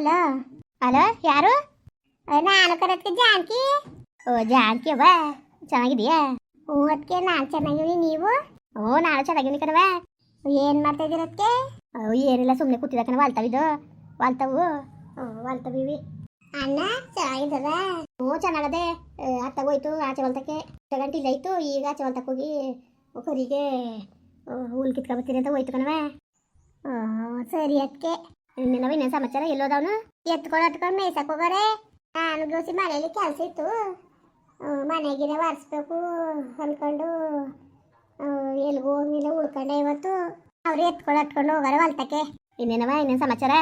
Hello? Hello, ಯಾರು? ನಾನು ಕರತ್ಗೆ ಜಾನಕಿ. ಓ, ಜಾನಕಿ ಅವ್ವ? ಚೆನ್ನಾಗಿದೆಯಾ ಹ್ಞೂ ಅದಕ್ಕೆ ನಾನು ಚೆನ್ನಾಗಿವಿ ನೀವು? ಓ, ನಾನು ಚೆನ್ನಾಗಿವಿ ಕಣವ ಏನು ಮಾಡ್ತಾ ಇದ್ದೀರ ಓ ಅವು ಏನಿಲ್ಲ ಸುಮ್ಮನೆ ಕೂತಿದ ಕಣವ ವಾಲ್ತವು? ವಾಲ್ತಾವು ವಾಲ್ತಾವಿವಿ ಅಣ್ಣ ಚೆನ್ನಾಗಿದ್ದದ ಓ ಚೆನ್ನಾಗದೆ. ಅತ್ತಾಗ ಹೋಯ್ತು, ಆಚೆ ಹೊಲ್ತಕ್ಕೆ. ಗಂಟೆ ಇಲ್ಲ ಇತ್ತು ಈಗ ಆಚೆ ಹೊಲ್ತಕ್ಕೆ ಹೋಗಿ ಕರಿಗೆ ಹುಲ್ ಕಿತ್ಕೊಬತ್ತೀನಿ ಅಂತ ಹೋಯ್ತು ಕಣವ ಸರಿ ಅದಕ್ಕೆ ಇನ್ನೇನವ ಇನ್ನೇನು ಸಮಾಚಾರ? ಎಲ್ಲೋದವನು ಎತ್ಕೊಂಡು ಹತ್ಕೊಂಡು ಮೇಯ್ಸಕ್ಕೆ ಹೋಗೋರೆ. ನಾನು ಗೋಸಿ ಮನೆಯಲ್ಲಿ ಕೆಲಸ ಇತ್ತು. ಮನೆಗಿನ ಒರೆಸ್ಬೇಕು ಅನ್ಕೊಂಡು ಎಲ್ಗೂ ಹೋಗಿಲ್ಲ ಉಳ್ಕೊಂಡೆ ಇವತ್ತು. ಅವ್ರು ಎತ್ಕೊಂಡು ಹತ್ಕೊಂಡು ಹೋಗೋರೆ ಹೊಲ್ತಕ್ಕೆ. ಇನ್ನೇನವ? ಇನ್ನೇನು ಸಮಾಚಾರ?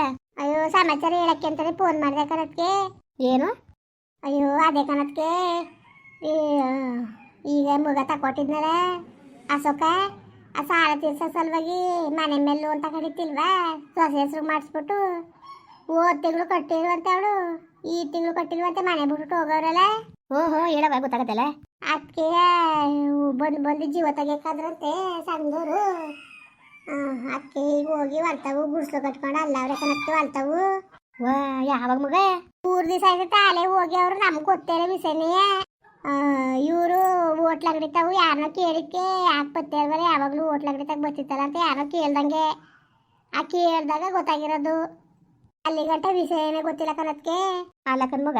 ಅಯ್ಯೋ ಸಮಾಚಾರ ಹೇಳಕ್ಕೆ ಅಂತಾನೆ ಫೋನ್ ಮಾಡಿದೆ ಕಣಕ್ಕೆ ಏನು? ಅಯ್ಯೋ ಅದೇ ಕಣಕ್ಕೆ ಈಗ ಮುಗ ತಕೊಟ್ಟಿದ್ನಲ್ಲ ಅಶೋಕ. ಆ ಸಾಲ ತೀರ್ಸೋ ಸಲುವಾಗಿ ಮನೆ ಮೇಲೆ ಲೋನ್ ತಗೊಂಡಿತ್ತಿಲ್ವಾ ಸೊಸೆ ಹೆಸರು ಮಾಡಿಸ್ಬಿಟ್ಟು ಹೋದ ತಿಂಗಳು ಕಟ್ಟಿರುವಂತ ಅವಳು. ಈ ತಿಂಗಳು ಅಂತ ಮನೆ ಬಿಟ್ಬಿಟ್ಟು ಹೋಗೋರಲ್ಲ? ಓಹೋ ಹೇಳವ ಗೊತ್ತಾಗತ್ತಲ್ಲ? ಅದಕ್ಕೆ ಬಂದು ಬಂದು ಜೀವ ತೆಗಿಯೋಕ್ಕಾದ್ರಂತೆ ಸಂಘದವರು ಅದಕ್ಕೆ ಈಗ ಹೋಗಿ ಹೊಲ್ತಾವು ಗುಡ್ಸ್ಲು ಕಟ್ಕೊಂಡು ಅಲ್ಲ ಅವ್ರೆ ಕಣಕ್ಕೆ ಹೊಲ್ತಾವು. ವಾ ಯಾವಾಗ ಮಗ? ಮೂರು ದಿವಸ ಆಯ್ತು ತಾಲೆ ಹೋಗಿ ಅವರು ನಮ್ಗೆ ಗೊತ್ತೇ ವಿಷಯನೇ. ಇವರು ಹೋಟ್ಲ್ ಯಾರನ್ನೋ ತಾವು ಯಾಕೆ ಕೇಳಿಕ್ಕೆ ಯಾಕೆ ಬರ್ತೇಲ್ವಲ್ಲ ಯಾವಾಗಲೂ ಹೋಟ್ಲ್ ಅಂಗಡಿ ಬತ್ತಿತ್ತಲ್ಲ ಬರ್ತಿತ್ತಲ್ಲ ಅಂತ ಯಾರೋ ಕೇಳ್ದಂಗೆ. ಆ ಕೇಳ್ದಾಗ ಗೊತ್ತಾಗಿರೋದು. ಅಲ್ಲಿ ಗಂಟ ವಿಷಯನೇ ಗೊತ್ತಿಲ್ಲ ಕಣಕ್ಕೆ ಪಾಲಕನ ಮಗ?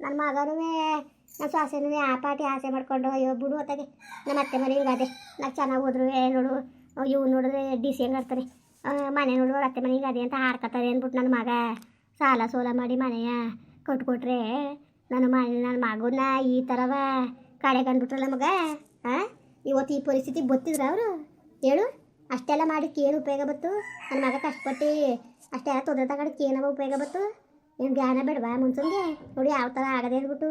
ನನ್ನ ಮಗನೂ ನನ್ನ ಸ್ವಾಸನೂ ಆ ಪಾಟಿ ಆಸೆ ಮಾಡ್ಕೊಂಡು ಅಯ್ಯೋ ಬಿಡು ಹೊತ್ತಾಗೆ ನಮ್ಮ ಅತ್ತೆ ಮನೆ ಹಿಂಗಾದೆ ನಾವು ಚೆನ್ನಾಗಿ ಹೋದ್ರು ಏ ನೋಡು ಇವು ನೋಡಿದ್ರೆ ಡಿ ಸಿ ಹೆಂಗೆ ಆಡ್ತಾರೆ ಮನೆ ನೋಡುವ ಅತ್ತೆ ಮನೆ ಹಿಂಗಾದೆ ಅಂತ ಹಾಡ್ಕೊತಾರೆ ಅಂದ್ಬಿಟ್ಟು ನನ್ನ ಮಗ. ಸಾಲ ಸೋಲ ಮಾಡಿ ಮನೆಯ ಕೊಟ್ಕೊಟ್ರೆ ನನ್ನ ಮ, ನನ್ನ ಮಗನ ಈ ಥರವ ಕಡೆ ಕಂಡ್ಬಿಟ್ರಲ್ಲ ಮಗ? ಹಾಂ ಇವತ್ತು ಈ ಪರಿಸ್ಥಿತಿ ಗೊತ್ತಿದ್ರ ಅವರು? ಹೇಳು. ಅಷ್ಟೆಲ್ಲ ಮಾಡಿಕ್ಕೆ ಏನು ಉಪಯೋಗ ಬತ್ತು? ನನ್ನ ಮಗ ಕಷ್ಟಪಟ್ಟು ಅಷ್ಟೆಲ್ಲ ತೊಂದರೆ ತಗೊಂಡಕ್ಕೆ ಏನವ ಉಪಯೋಗ ಬತ್ತು? ಏನು ಜ್ಞಾನ ಬೇಡವಾ ಮುಂಚೆ ನೋಡಿ ಯಾವ ಥರ ಆಗದೆ ಅಂದ್ಬಿಟ್ಟು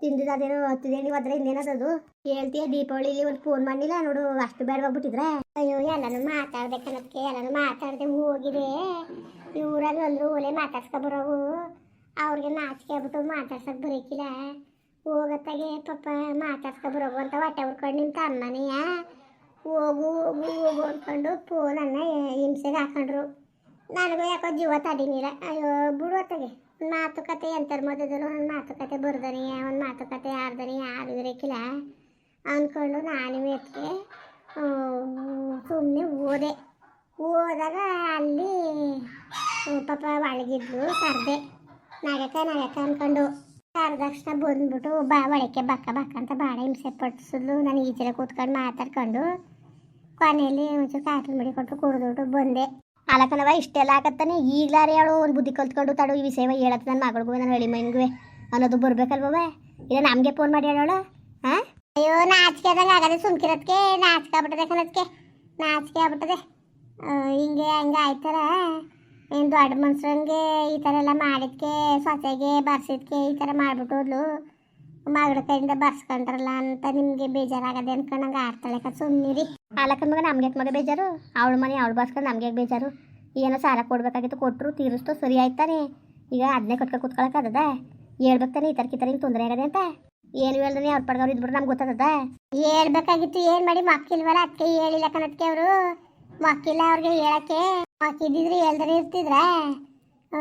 ತಿಂದಿದ್ದು ಅದೇನೋ ಹತ್ತಿದೇನು ಅದ್ರ ಇನ್ನೇನದದು? ಹೇಳ್ತೀಯ ದೀಪಾವಳಿಲಿ ಒಂದು ಫೋನ್ ಮಾಡಿಲ್ಲ ನೋಡು, ಅಷ್ಟು ಬೇಡವಾಗ್ಬಿಟ್ಟಿದ್ರೆ ಅಯ್ಯೋ, ಎಲ್ಲನೂ ಮಾತಾಡ್ಬೇಕನ್ನೋದಕ್ಕೆ ಎಲ್ಲನೂ ಮಾತಾಡದೆ ಹೋಗಿದೆ ಇವರಲ್ಲಿ ಅಂದ್ರು ಒಲೆ ಮಾತಾಡ್ಸ್ಕೊಬರೋವು ಅವ್ರಿಗೆ ನಾಚಿಕೆ ಆಗ್ಬಿಟ್ಟು ಮಾತಾಡ್ಸಕ್ಕೆ ಬರೀಕಿಲ್ಲ. ಹೋಗತ್ತಾಗೆ ಮಾತಾಡ್ಸ್ಕೊ ಬರೋ ಅಂತ ಹೊಟ್ಟೆ ಉರ್ಕೊಂಡು ನಿಂತ ತಮ್ಮನೆಯ ಹೋಗು ಹೋಗು ಹೋಗು ಅಂದ್ಕೊಂಡು ಫೋನನ್ನು ಹಿಂಸೆಗೆ ಹಾಕೊಂಡ್ರು. ನನಗೂ ಯಾಕೋ ಜೀವ ತಡಿನಿಲ್ಲ. ಅಯ್ಯೋ ಬಿಡುವತ್ತಾಗೆ ಮಾತುಕತೆ ಎಂತರ ಮಧ್ಯದಲ್ಲೂ ಒಂದು ಮಾತುಕತೆ ಬರ್ದನಿ, ಒಂದು ಮಾತುಕತೆ ಆಡ್ದನಿ ಯಾರು ಇರಕ್ಕಿಲ್ಲ ಅಂದ್ಕೊಂಡು ನಾನು ಎತ್ತಿಗೆ ಸುಮ್ಮನೆ ಹೋದೆ. ಹೋದಾಗ ಅಲ್ಲಿ, ಪಾಪ ಒಳಗಿದ್ಲು ಕರೆದೆ. ನಗಕ ನಾಗಕ್ಕ ಅಂದ್ಕೊಂಡು ಕರೆದ ತಕ್ಷಣ ಬಂದ್ಬಿಟ್ಟು ಬಾ, ಒಳಕ್ಕೆ ಬಕ್ಕ ಬಕ್ಕ ಅಂತ ಭಾಳ ಹಿಂಸೆ ಪಡಿಸಿದ್ಲು. ನಾನು ಈಚೆಲ್ಲ ಕೂತ್ಕೊಂಡು ಮಾತಾಡ್ಕೊಂಡು ಕೊನೆಯಲ್ಲಿ ಒಂಚೂರು ಕಾಫಿ ಮಡಿ ಕೊಟ್ಟು ಕುಡಿದ್ಬಿಟ್ಟು ಬಂದೆ. ಅಲಕನವ ಇಷ್ಟೆಲ್ಲ ಆಗತ್ತಾನೆ? ಈಗಲಾರೇ ಅವಳು ಒಂದು ಬುದ್ಧಿ ಕಲ್ತ್ಕೊಂಡು ತಡು, ಈ ವಿಷಯವ ಹೇಳತ್ತ ನನ್ನ ಮಗಳಿಗೂ ನನ್ನ ಹೇಳಿ ಮೈನ್ಗೂ. ಅನ್ನೋದು ಬರ್ಬೇಕಲ್ವವ ಇಲ್ಲ, ನಮಗೆ ಫೋನ್ ಮಾಡಿ ಹೇಳೋಳು ಹಾಂ ಅಯ್ಯೋ, ನಾಚಿಕೆ ಆದಂಗೆ ಆಗದೆ ಸುಮ್ಕಿರೋದಕ್ಕೆ ನಾಚಿಕೆ ಆಗ್ಬಿಟ್ಟದೆ ಕಣದಕ್ಕೆ ನಾಚಿಕೆ ಆಗ್ಬಿಟ್ಟದೆ. ಹಿಂಗೆ ಹಂಗೆ ಆಯ್ತಾರ ಏನು ದೊಡ್ಡ ಮನ್ಸರಂಗೆ ಈ ಥರ ಎಲ್ಲ ಮಾಡಿದ್ಕೆ, ಸೊಸೆಗೆ ಬರ್ಸಿದ್ಕೆ ಈ ಥರ ಮಾಡ್ಬಿಟ್ಟು ಹೋದ್ಲು. ಮಗಳ ಕೈಯಿಂದ ಬರ್ಸ್ಕೊಂಡ್ರಲ್ಲ ಅಂತ ನಿಮಗೆ ಬೇಜಾರಾಗದೆ ಅನ್ಕೊಂಡಂಗೆ ಆಡ್ತಾಳೆ ಕ ಸುಮ್ಮನಿರಿ ಆಲಕ್ಕನ ಮಗ, ನಮ್ಗೆ ಮಗ ಬೇಜಾರು? ಅವಳು ಮನೆ ಅವಳು ಬರ್ಸ್ಕೊಂಡು ನಮ್ಗೆ ಬೇಜಾರು? ಏನೋ ಸಾಲ ಕೊಡ್ಬೇಕಾಗಿತ್ತು ಕೊಟ್ಟರು ತೀರಿಸ್ತು, ಸರಿ ಆಯ್ತಾನೆ ಈಗ ಅದನ್ನೇ ಕಟ್ಕ ಕೂತ್ಕೊಳಕ್ಕಾಗದ ಹೇಳ್ಬೇಕು ತಾನೆ ಈ ಈ ಥರ ಹಿಂಗೆ ತೊಂದರೆ ಆಗದೆ ಅಂತ? ಏನು ಹೇಳ್ದಾನೆ ಅವ್ರ ಪಡ್ಗವ್ರು ಇದ್ಬಿಟ್ಟು ನಮ್ಗೆ ಗೊತ್ತದ ಹೇಳ್ಬೇಕಾಗಿತ್ತು, ಏನು ಮಾಡಿ ಮಕ್ಕಿಲ್ವಲ್ಲ ಅದಕ್ಕೆ ಹೇಳಿಲ್ಲ ಕಣಕ್ಕೆ ಅವರು. ಮಕ್ಕಿಲ್ಲ ಅವ್ರಿಗೆ ಹೇಳಕ್ಕೆ. ಮಕ್ಕಿದ್ದಿದ್ರೆ ಎಲ್ಲರೂ ಇರ್ತಿದ್ರ?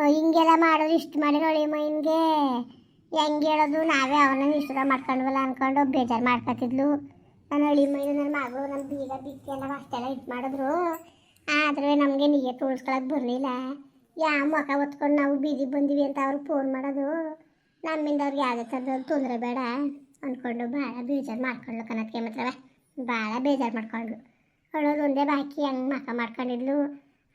ಹಿಂಗೆಲ್ಲ ಮಾಡೋದು ಇಷ್ಟು ಮಾಡಿರೋ ಒಳಿ ಮೈನ್ಗೆ. ಹೆಂಗೆ ಹೇಳೋದು? ನಾವೇ ಅವನನ್ನ ಇಷ್ಟ ಮಾಡ್ಕೊಂಡ್ವಲ್ಲ ಅನ್ಕೊಂಡು ಬೇಜಾರು ಮಾಡ್ಕೊತಿದ್ಲು. ನನ್ನ ಹಳಿ ಮೈನು, ನನ್ನ ಮಗಳು, ನಮ್ಮ ಬೀಗ ಬಿಕ್ಕಿ ಎಲ್ಲ ಅಷ್ಟೆಲ್ಲ ಇದು ಮಾಡಿದ್ರು. ಆದರೆ ನಮಗೆ ನೀರು ತೋಳ್ಸ್ಕೊಳಕ್ಕೆ ಬರಲಿಲ್ಲ. ಯಾವ ಮುಖ ಹೊತ್ಕೊಂಡು ನಾವು ಬೀದಿಗೆ ಬಂದಿವಿ ಅಂತ ಅವ್ರಿಗೆ ಫೋನ್ ಮಾಡೋದು. ನಮ್ಮಿಂದ ಅವ್ರಿಗೆ ಯಾವುದೇ ಥರದ ತೊಂದರೆ ಬೇಡ ಅಂದ್ಕೊಂಡು ಭಾಳ ಬೇಜಾರು ಮಾಡ್ಕೊಂಡ್ಲು ಕನಕ್ಕೆ ಮಾತ್ರ ಭಾಳ ಬೇಜಾರು ಮಾಡ್ಕೊಂಡ್ಲು ಅಳೋದು ಒಂದೇ ಬಾಕಿ ಹಂಗೆ ಮಕ ಮಾಡ್ಕೊಂಡಿದ್ಲು.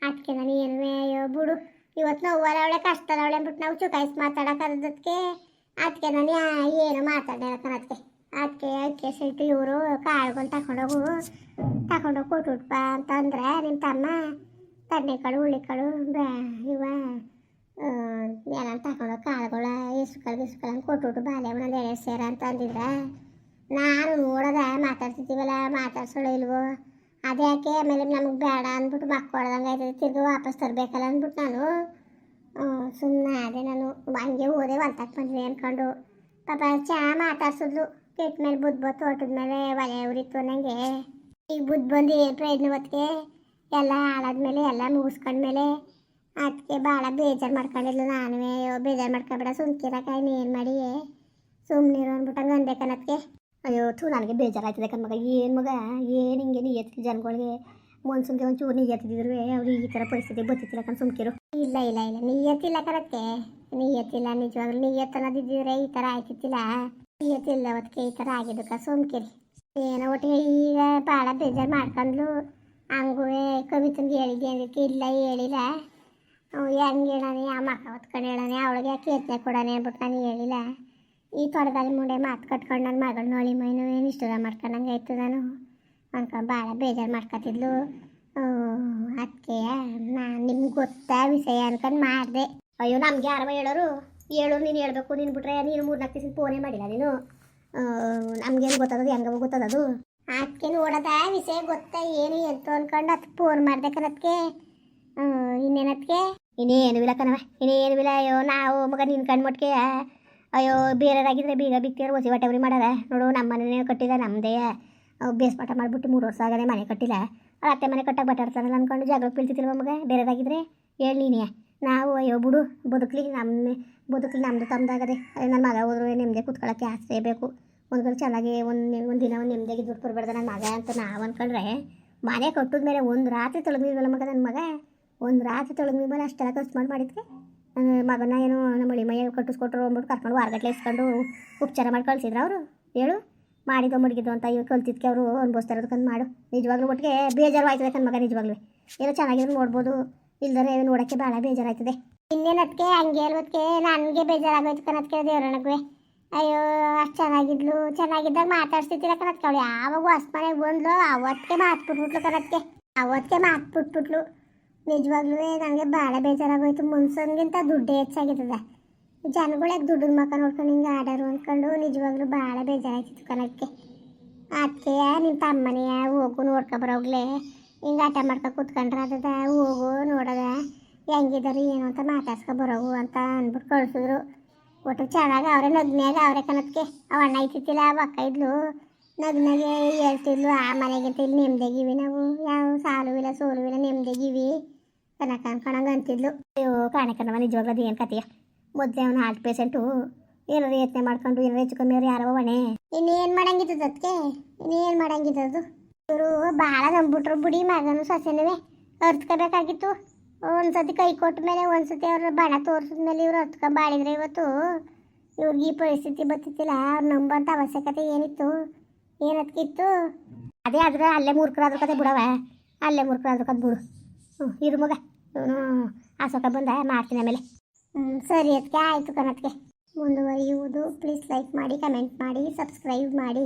ಅದಕ್ಕೆ ನಾನು ಏನು ಅಯ್ಯೋ ಬಿಡು. ಇವತ್ತು ನಾವು ಅವಳೆ ಕಷ್ಟದವಳೆ ಅಂದ್ಬಿಟ್ಟು ನಾವು ಚುಕಾಯಿಸಿ ಮಾತಾಡೋಕ್ಕದಕ್ಕೆ ಅದಕ್ಕೆ. ನಾನು ಯಾ- ಏನು ಮಾತಾಡಿಲ್ಲ ಅದಕ್ಕೆ. ಅದಕ್ಕೆ ಅದಕ್ಕೆ ಸಿಟ್ಟು ಇವರು ಕಾಳುಗಳು ತಗೊಂಡೋಗು ತಗೊಂಡೋಗಿ ಕೊಟ್ಟುಟ್ಪ ಅಂತಂದ್ರೆ ನಿಮ್ಮ ತಮ್ಮ ತಣ್ಣೆಕಾಳು ಹುಳ್ಳಿಕಾಳು ಬ್ಯಾ, ಇವ ಏನಾರ ತಗೊಂಡೋಗಿ ಕಾಳುಗಳು ಇಸ್ಕಲ್ ಗಿಸ್ಕಲ್ ಅಂತ ಕೊಟ್ಟುಬಿಟ್ಟು ಬಾಲೆ ಒಂದೊಂದು ಸೇರ ಅಂತ ಅಂದಿದ್ರೆ ನಾನು ನೋಡೋದ ಮಾತಾಡ್ತಿದ್ದೀವಲ್ಲ, ಮಾತಾಡ್ಸೋಳು ಇಲ್ವೋ? ಅದ್ಯಾಕೆ? ಆಮೇಲೆ ನಮಗೆ ಬೇಡ ಅಂದ್ಬಿಟ್ಟು ಮಕ್ಕಳ್ದಂಗೆ ಆಯ್ತದೆ. ತಿರ್ಗಿ ವಾಪಸ್ ತರಬೇಕಲ್ಲ ಅಂದ್ಬಿಟ್ಟು ನಾನು. ಸುಮ್ಮನೆ ಅದೇ ನಾನು. ಹಂಗೆ ಹೋದೆ ಹೊಲ್ತಕ್ಕೆ ಬಂದ್ವಿ ಅಂದ್ಕೊಂಡು ಪಾಪ ಚಾ ಮಾತಾಡ್ಸಿದ್ಲು. ಕೆಟ್ಟ ಮೇಲೆ ಬುದ್ಧ ಬತ್ತು ಹೊಟ್ಟದ ಮೇಲೆ ಒಲೆ ಉರಿತು ನನಗೆ ಈಗ ಬುದ್ಧ ಬಂದು ಏನು ಪ್ರಯೋಜನ ಹೊತ್ತಿಗೆ ಎಲ್ಲ ಹಾಳಾದ್ಮೇಲೆ ಎಲ್ಲ ಮುಗಿಸ್ಕೊಂಡ್ಮೇಲೆ ಅದಕ್ಕೆ ಭಾಳ ಬೇಜಾರು ಮಾಡ್ಕೊಂಡಿದ್ಲು ನಾನು ಬೇಜಾರು ಮಾಡ್ಕೊಬೇಡ. ಸುಮ್ಕಿರಕ ಏನು ಮಾಡಿ ಸುಮ್ಮನಿರು ಅಂದ್ಬಿಟ್ಟು ಹಂಗೆ ಅನ್ಬೇಕನ್ನತ್ಗೆ ಅಯ್ಯೋ ಥೂ ನನಗೆ ಬೇಜಾರಾಯ್ತದೆ ಕಣ್ಮಗ ಏನು ಮಗ? ಏನು ಹಿಂಗೆ ನೀಯತ್ತಿ ಜನಗಳಿಗೆ? ಮನ್ಸೂನ್ಗೆ ಒಂಚೂರು ನೀಯತ್ತಿದ್ರು ಅವ್ರು ಈ ಥರ ಪರಿಸ್ಥಿತಿ ಬತ್ತಿತ್ತಿಲ್ಲ ಕಣ್ ಸುಮ್ಕಿರು. ಇಲ್ಲ ಇಲ್ಲ ಇಲ್ಲ. ನೀಯತ್ತಿಲ್ಲ ಕರತ್ತೆ ನೀಯತ್ತಿಲ್ಲ ನಿಜವಾಗ್ಲೂ ನೀಯತ್ ಅನ್ನೋದಿದ್ದಿದ್ರೆ ಈ ಥರ ಆಯ್ತಿತ್ತಿಲ್ಲ ನೀಯತ್ತಿಲ್ಲ ಅವತ್ತಿಗೆ ಈ ಥರ ಆಗಿದ್ದಕ್ಕ ಸುಮ್ಕಿರಿ. ಏನೋ ಒಟ್ಟಿಗೆ ಈಗ ಭಾಳ ಬೇಜಾರು ಮಾಡ್ಕೊಂಡ್ಲು. ಹಂಗೂ ಕವಿತನ್ಗೆ ಹೇಳಿದ್ದೆ ಅದಕ್ಕೆ ಇಲ್ಲ, ಹೇಳಿಲ್ಲ. ಅವ್ ಹೆಂಗೆ ಹೇಳಾನೆ? ಆ ಮಕ್ಕ ಹೊತ್ಕೊಂಡು ಹೇಳಾನೆ? ಅವಳಿಗೆ ಕೇತನೆ ಕೊಡಾನೆ ಅಂದ್ಬಿಟ್ಟು ನಾನು ಹೇಳಿಲ್ಲ. ಈ ತೋಟದಲ್ಲಿ ಮುಂಡೆ ಮಾತು ಕಟ್ಕೊಂಡು ನನ್ನ ಮಗಳು ನೋಡಿ ಮೈನು ಏನು ಇಷ್ಟದ ಮಾಡ್ಕೊಂಡಂಗೆ ಆಯ್ತು ನಾನು ಅನ್ಕೊಂಡು ಭಾಳ ಬೇಜಾರು ಮಾಡ್ಕೊತಿದ್ಲು. ಅದಕ್ಕೆ ನಾನು ನಿಮ್ಗೆ ಗೊತ್ತಾ ವಿಷಯ ಅನ್ಕೊಂಡು ಮಾಡಿದೆ. ಅಯ್ಯೋ, ನಮ್ಗೆ ಯಾರವ ಹೇಳೋರು? ಹೇಳೋರು ನೀನು ಹೇಳ್ಬೇಕು, ನೀನು ಬಿಟ್ರೆ ನೀನು ಮೂರು ನಾಲ್ಕು ದಿವಸ ಫೋನೇ ಮಾಡಿಲ್ಲ ನೀನು. ನಮ್ಗೇನು ಗೊತ್ತದದು, ಹೆಂಗವ ಗೊತ್ತದದು? ಅದಕ್ಕೆ ನೋಡದ ವಿಷಯ ಗೊತ್ತಾ ಏನು ಎಂತು ಅನ್ಕೊಂಡು ಅದಕ್ಕೆ ಫೋನ್ ಮಾಡ್ದೆ ಕಣತ್ಗೆ ಇನ್ನೇನತ್ಗೆ ಇನ್ನೇನು ಇಲ್ಲ ಕಣವ ಇನ್ನೇನು ಇಲ್ಲ. ಅಯ್ಯೋ, ನಾವು ಮಗ ನಿನ್ ಕಣ್ಮಟ್ಗೆ ಅಯ್ಯೋ ಬೇರೆಯವರಾಗಿದ್ರೆ ಬೀಗ ಬಿಕ್ತಿಯರು ಒಸಿ ಹೊಟ್ಟೆವ್ರಿ ಮಾಡಾರ ನೋಡು, ನಮ್ಮ ಮನೆನೇ ಕಟ್ಟಿಲ್ಲ ನಮ್ಮದೇ ಬೇಸ್ಪಾಟ ಮಾಡಿಬಿಟ್ಟು ಮೂರು ವರ್ಷ ಆಗದೆ ಮನೆ ಕಟ್ಟಿಲ್ಲ. ಅತ್ತೆ ಮನೆ ಕಟ್ಟಾಗ ಬಟಾಡ್ತಾರಲ್ಲ ಅಂದ್ಕೊಂಡು ಜಾಗಕ್ಕೆ ಬೀಳ್ತಿತ್ತಿಲ್ವ ಮಗ? ಬೇರೆ ಹೇಳಿ ನೀನೇ. ನಾವು, ಅಯ್ಯೋ, ಬಿಡು, ಬದುಕಲಿ ನಮ್ಮ ಬದುಕಲಿ ನಮ್ಮದು ತಮ್ಮದಾಗದೆ ನನ್ನ ಮಗ ಹೋದ್ರು ನೆಮ್ಮದಿ ಕುತ್ಕೊಳ್ಳೋಕೆ ಆಸೆ ಬೇಕು. ಒಂದು ಕಡೆ ಚೆನ್ನಾಗಿ ಒಂದು ಒಂದು ದಿನ ಒಂದು ನೆಮ್ಮದಿಯಾಗಿ ದುಡ್ಡು ಕೊಡ್ಬಾರ್ದು ನನ್ನ ಮಗ ಅಂತ ನಾವು ಅಂದ್ಕೊಂಡ್ರೆ ಮನೆ ಕಟ್ಟಿದ ಮೇಲೆ ಒಂದು ರಾತ್ರಿ ತೊಳಗಿಲ್ವಲ್ಲ ಮಗ ನನ್ನ ಮಗ. ಒಂದು ರಾತ್ರಿ ತೊಳಗಿದ ಮೇಲೆ ಅಷ್ಟೆಲ್ಲ ಖರ್ಚು ಮಾಡಿ ಮಾಡಿದ್ಕೆ. ಮಗನ ಏನು ನಮ್ಮ ಮೈಯ ಕಟ್ಟಿಸ್ಕೊಟ್ರು ಅಂದ್ಬಿಟ್ಟು ಕರ್ಕೊಂಡು ವಾರಗಟ್ಲೆ ಇಸ್ಕೊಂಡು ಉಪಚಾರ ಮಾಡಿ ಕಳ್ಸಿದ್ರು ಅವರು. ಹೇಳು, ಮಾಡಿದ್ದು ಮಡಗಿದ್ದು ಅಂತ ಇವ್ರು ಕಲ್ತಿದ್ಕೆ ಅವರು ಅನ್ಭವಿಸ್ತಾ ಅದಕ್ಕೆ ಮಾಡು. ನಿಜವಾಗ್ಲೂ ಒಟ್ಟಿಗೆ ಬೇಜಾರು ಆಯ್ತದೆ ಕಣ್ ಮಗ, ನಿಜವಾಗ್ಲೂ. ಏನೋ ಚೆನ್ನಾಗಿದ್ರು ನೋಡ್ಬೋದು. ಇಲ್ದರೆ ನೋಡೋಕ್ಕೆ ಭಾಳ ಬೇಜಾರಾಯ್ತದೆ. ಇನ್ನೇನದಕ್ಕೆ ಹಂಗೆ ಅಲ್ವದಕ್ಕೆ ನನಗೆ ಬೇಜಾರಾಗೋಯ್ತು ಕಣಕ್ಕೆ ದೇವ್ರಣಕ್ಕೆ ಅಯ್ಯೋ, ಅಷ್ಟು ಚೆನ್ನಾಗಿದ್ಲು. ಚೆನ್ನಾಗಿದ್ದಾಗ ಮಾತಾಡ್ಸ್ತಿದ್ದಿಲ್ಲ ಕಣಕ್ಕೆ ಅವಳು. ಯಾವಾಗ ಹೊಸ ಮನೆಗೆ ಬಂದ್ಲು ಅವತ್ತಿಗೆ ಮಾತು ಬಿಟ್ಬಿಟ್ಲು ಕಣಕ್ಕೆ ಅವತ್ತಿಗೆ ಮಾತು ಬಿಟ್ಬಿಟ್ಲು ನಿಜವಾಗ್ಲೂ ನನಗೆ ಭಾಳ ಬೇಜಾರಾಗೋಯ್ತು. ಮುನ್ಸನ್ಗಿಂತ ದುಡ್ಡೇ ಹೆಚ್ಚಾಗಿರ್ತದೆ ಜನಗಳಿಗೆ ದುಡ್ಡು ಮಕ್ಕ ನೋಡ್ಕೊಂಡು ಹಿಂಗೆ ಆಡೋರು ಅಂದ್ಕೊಂಡು ನಿಜವಾಗ್ಲೂ ಭಾಳ ಬೇಜಾರಾಯ್ತಿತ್ತು ಕಣಕ್ಕೆ. ಅದಕ್ಕೆ ನಿಮ್ಮ ತಮ್ಮನೆಯ ಹೋಗು ನೋಡ್ಕೊಬರೋಗ್ಲೇ ಹಿಂಗೆ ಆಟ ಮಾಡ್ಕೊ ಕೂತ್ಕೊಂಡ್ರೆ ಅದದ ಹೋಗು ನೋಡದ. ಹೆಂಗಿದಾರು ಏನು ಅಂತ ಮಾತಾಡ್ಸ್ಕೊ ಅಂತ ಅಂದ್ಬಿಟ್ಟು ಕಳ್ಸಿದ್ರು. ಒಟ್ಟು ಚೆನ್ನಾಗಿ ಅವರೇ ನಗ್ನಾಗ ಅವರೇ ಕಣಕ್ಕೆ. ಅವ ಅಣ್ಣ ಇತ್ತಿತ್ತಿಲ್ಲ ಅಕ್ಕ ಇದ್ಲು. ನಗ್ನಾಗೆ ಹೇಳ್ತಿದ್ಲು, ಆ ಮನೆಗಿಂತ ಇಲ್ಲಿ ನೆಮ್ಮದಿಗಿವಿ ನಾವು. ಯಾವ ಸಾಲು ಇಲ್ಲ ಸೋಲು ಕನಕ ಅನ್ಕೊಂಡಂಗೆ ಅಂತಿದ್ಲು. ಅಯ್ಯೋ ಕಾಣಕನವ ನಿಜವಾಗ್ಲೂ ಅದು ಏನು ಕತೆಯ ಮೊದಲೇ ಅವನ ಹಾರ್ಟ್ ಪೇಷಂಟು ಏನಾರು ಯತ್ನೆ ಮಾಡ್ಕೊಂಡು ಏನಾರು ಹೆಚ್ಚು ಕಮ್ಮಿ ಅವ್ರು ಯಾರೋ ಒಣೆ ಇನ್ನೇನು ಮಾಡಂಗಿದ್ದದು ಅದಕ್ಕೆ ಇನ್ನೇನು ಮಾಡಂಗಿದ್ದದು ಇವರು ಭಾಳ ನಂಬಿಟ್ರು ಬಿಡಿ ಮಗನು ಸೊಸೆನೂ ಅರ್ತ್ಕೋಬೇಕಾಗಿತ್ತು ಒಂದ್ಸತಿ ಕೈ ಕೊಟ್ಟ ಮೇಲೆ, ಒಂದ್ಸತಿ ಅವ್ರ ಬಣ ತೋರಿಸಿದ ಮೇಲೆ ಇವ್ರು ಅರ್ತ್ಕೊ ಬಾಳಿದ್ರೆ ಇವತ್ತು. ಇವ್ರಿಗೆ ಈ ಪರಿಸ್ಥಿತಿ ಬರ್ತಿತ್ತಿಲ್ಲ. ಅವ್ರು ನಂಬಂತ ಅವಶ್ಯಕತೆ ಏನಿತ್ತು? ಏನದಕ್ಕಿತ್ತು ಅದೇ ಆದ್ರೆ ಅಲ್ಲೇ ಮೂರ್ಖರಾದ್ರ ಕತೆ ಬಿಡವ ಅಲ್ಲೇ ಮೂರ್ಖರಾದ್ರ ಕತೆ ಬಿಡು. ಹ್ಞೂ ಇರು ಮಗ. ಅಶೋಕ ಬಂದ ಮಾಡ್ತೀನಿ ಆಮೇಲೆ. ಹ್ಞೂ ಸರಿ ಅದಕ್ಕೆ ಆಯಿತು ಕಣತ್ಗೆ ಮುಂದುವರಿಯುವುದು ಪ್ಲೀಸ್ ಲೈಕ್ ಮಾಡಿ ಕಮೆಂಟ್ ಮಾಡಿ ಸಬ್ಸ್ಕ್ರೈಬ್ ಮಾಡಿ.